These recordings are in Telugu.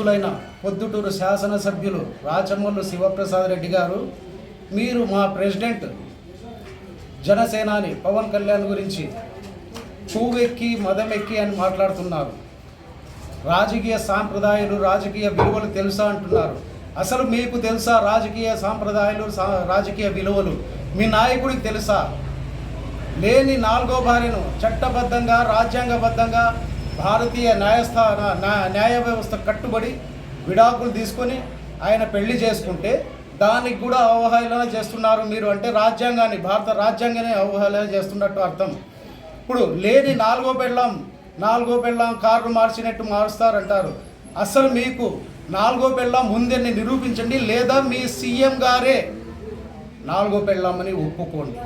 గౌరవనీయులైన పొద్దుటూరు శాసనసభ్యులు రాచమల్లు శివప్రసాద్ రెడ్డి గారు మీరు మా ప్రెసిడెంట్ జనసేనాని పవన్ కళ్యాణ్ గురించి పువ్వెక్కి మదమెక్కి అని మాట్లాడుతున్నారు. రాజకీయ సాంప్రదాయాలు రాజకీయ విలువలు తెలుసా అంటున్నారు. అసలు మీకు తెలుసా రాజకీయ సాంప్రదాయాలు సా- రాజకీయ విలువలు? మీ నాయకుడికి తెలుసా? లేని నాలుగో భార్యను చట్టబద్ధంగా రాజ్యాంగబద్ధంగా భారతీయ న్యాయస్థాన న్యాయ వ్యవస్థ కట్టుబడి విడాకులు తీసుకొని ఆయన పెళ్ళి చేసుకుంటే దానికి కూడా అవహేళన చేస్తున్నారు మీరు అంటే రాజ్యాంగాన్ని భారత రాజ్యాంగాన్ని అవహేళన చేస్తున్నట్టు అర్థం. ఇప్పుడు లేని నాలుగో పెళ్ళాం నాలుగో పెళ్ళాం కార్లు మార్చినట్టు మారుస్తారంటారు. అసలు మీకు నాలుగో పెళ్ళాం ముందని నిరూపించండి లేదా మీ సీఎం గారే నాలుగో పెళ్ళామని ఒప్పుకోండి.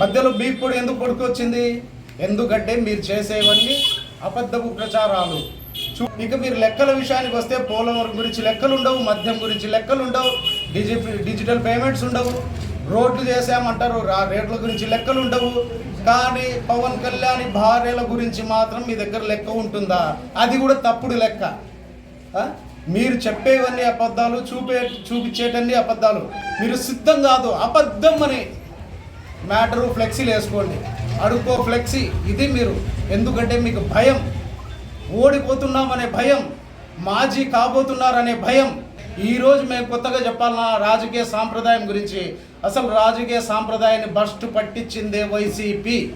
మధ్యలో మీకు కూడా ఎందుకు పడుకొచ్చింది ఎందుకంటే మీరు చేసేవన్నీ అబద్ధపు ప్రచారాలు. చూ- ఇక మీరు లెక్కల విషయానికి వస్తే పోలవరం గురించి లెక్కలు ఉండవు మద్యం గురించి లెక్కలు ఉండవు డిజి డిజిటల్ పేమెంట్స్ ఉండవు. రోడ్లు చేసామంటారు ఆ రేట్ల గురించి లెక్కలు ఉండవు. కానీ పవన్ కళ్యాణ్ భార్యల గురించి మాత్రం మీ దగ్గర లెక్క ఉంటుందా? అది కూడా తప్పుడు లెక్క. మీరు చెప్పేవన్నీ అబద్ధాలు చూపే చూపించేటన్ని అబద్ధాలు. మీరు సిద్ధం కాదు అబద్ధం అని. మ్యాటరు ఫ్లెక్సీలు వేసుకోండి. అడుక్కో ఫ్లెక్సీ. ఇది మీరు. ఎందుకంటే మీకు భయం. ఓడిపోతున్నామనే భయం. మాజీ కాబోతున్నారనే భయం. ఈరోజు మేము కొత్తగా చెప్పాలన్నా రాజకీయ సాంప్రదాయం గురించి. అసలు రాజకీయ సాంప్రదాయాన్ని బస్ట్ పట్టించిందే వైసీపీ.